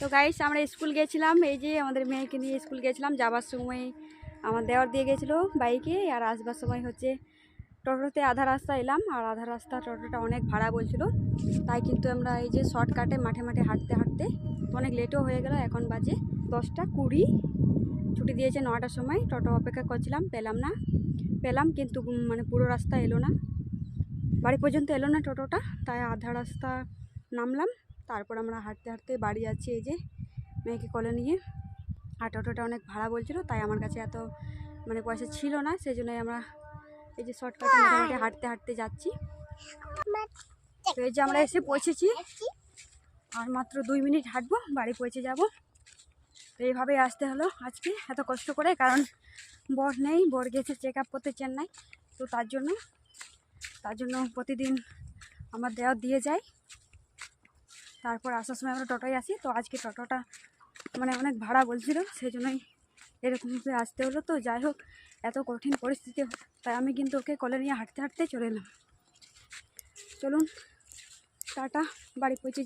তো গাইস আমরা স্কুল গেছিলাম, এই যে আমাদের মেয়েকে নিয়ে স্কুল গেছিলাম, যাবার সময় আমার দেওয়ার দিয়ে গেছিল বাইকে আর আসবার সময় হচ্ছে টোটোতে আধা রাস্তা এলাম, আর আধা রাস্তা টোটোটা অনেক ভাড়া বলছিল। তাই কিন্তু আমরা এই যে শর্টকাটে মাঠে মাঠে হাঁটতে হাঁটতে অনেক লেটও হয়ে গেল, এখন বাজে দশটা কুড়ি। ছুটি দিয়েছে নটার সময়, টোটো অপেক্ষা করছিলাম, পেলাম না। পেলাম কিন্তু মানে পুরো রাস্তা এলো না। বাড়ি পর্যন্ত এলো না টোটোটা, তাই আধা রাস্তা নামলাম। তারপর আমরা হাঁটতে হাঁটতে বাড়ি যাচ্ছি এই যে মেয়েকে কলে নিয়ে। আর টোটোটা অনেক ভাড়া বলছিল, তাই আমার কাছে এত মানে পয়সা ছিল না সেই জন্যই আমরা এই যে শর্টকাটে মোটামুটি হাঁটতে হাঁটতে যাচ্ছি। তো এই যে আমরা এসে পৌঁছেছি। আর মাত্র দুই মিনিট হাঁটবো, বাড়ি পৌঁছে যাব। তো এইভাবেই আসতে হলো আজকে, এত কষ্ট করে, কারণ বর নেই, বর গেছে চেক আপ করতে চেন্নাই, তো তার জন্য তার জন্য প্রতিদিন আমার দেওয়া দিয়ে যায়। তারপর আসার সময় আমরা টোটোয় আসি। তো আজকে টোটোটা মানে অনেক ভাড়া বলছিল সেই জন্যই এরকমভাবে আসতে হলো। তো যাই হোক, এত কঠিন পরিস্থিতি, তাই আমি কিন্তু ওকে কলে নিয়ে হাঁটতে হাঁটতে চলে এলাম। চলুন, টাটা, বাড়ি পৌঁছে।